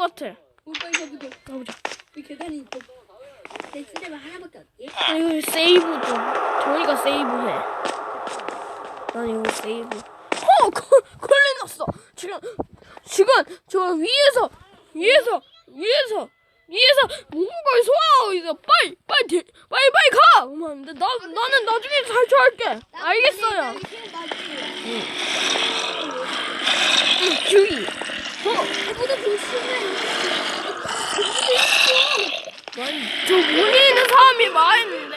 같아. 오 빨리 가보자. 가보자. 이 계단이 있어. 내 침대만 하나밖에 없지? 아, 이거 세이브 좀. 저희가 세이브해. 난 이거 세이브. 어, 걸, 걸려났어. 지금, 지금 저 위에서, 위에서, 위에서, 위에서 뭔가 소화하고 있어. 빨리, 빨리, 대- 빨리, 빨리 가. 그러면 나, 나는 나중에 탈출할게. 알겠어요. 응, 주의. 어, 저 문에 있는 사람이 말했는데.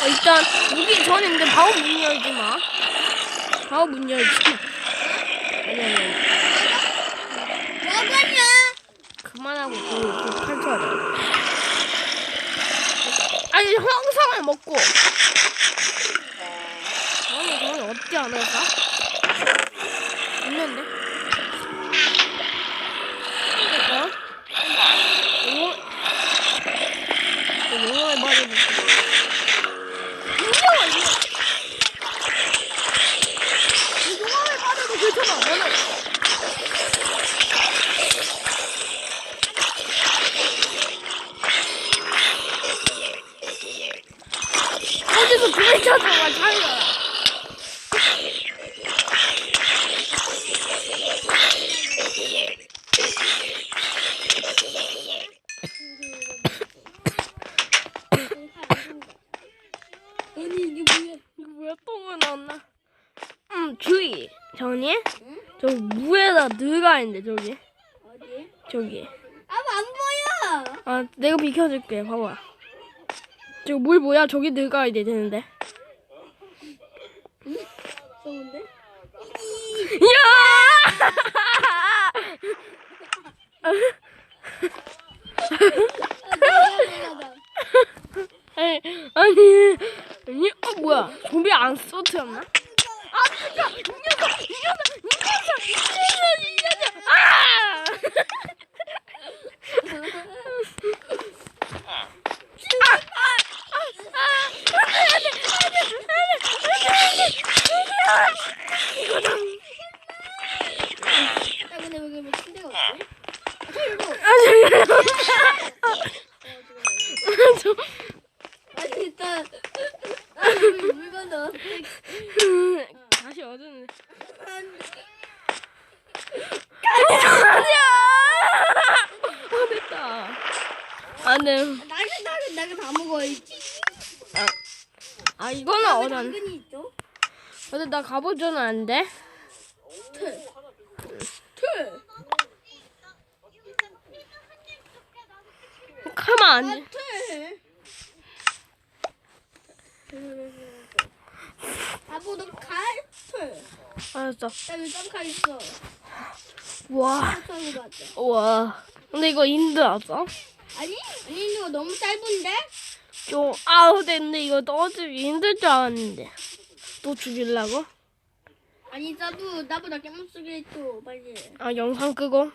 어, 일단 무기 전인데 바로 문 열지 마. 바로 문 열지 마. 아니 아니 아니. 뭐가냐? 그만하고 그, 그 탈출하자. 아니 황상을 먹고. 안 할까? 있는데. 어? 오. 영어에 말해볼게. 인정아 이거. 용암에 빠져도 괜찮아. 너는. 어디서 그걸 찾아와 자기가. 아니 이게 뭐야? 이거 뭐야 똥을 넣었나? 음 주의. 정이 응? 저 무에다 들어가 있는데 저기 어디? 저기. 아 안 보여. 아 내가 비켜줄게. 봐봐. 저기 물 뭐야? 저기 들어가야 돼 되는데. 좋은데? 야! 아니 아니 아니 어 뭐야? 좀비 안 쏘트였나? 아 이 녀석 이 녀석 이 녀석 이 녀석 이 녀석 아! 야 근데 왜 아니 일단 아니 물건 넣어. 다시 얻었네. 아니야! 아, 됐다. 안 돼. 나는 나는 나가 다 먹어야지. 아, 이거는 얻었네. 당근이 있죠? 근데 나 갑오줘는 안 돼? 틀. 틀. 가만 안 돼. 틀. 아보도 칼. 틀. 알았어. 여기 깜칼 있어. 와. 와. 근데 이거 힘들었어? 아니 아니 이거 너무 짧은데? 좀, 아우, 근데 이거 떨어지기 힘들 줄 알았는데. 또 죽이려고? 아니 나도 나보다 깨물 쓰게 했죠 빨리. 아, 영상 끄고.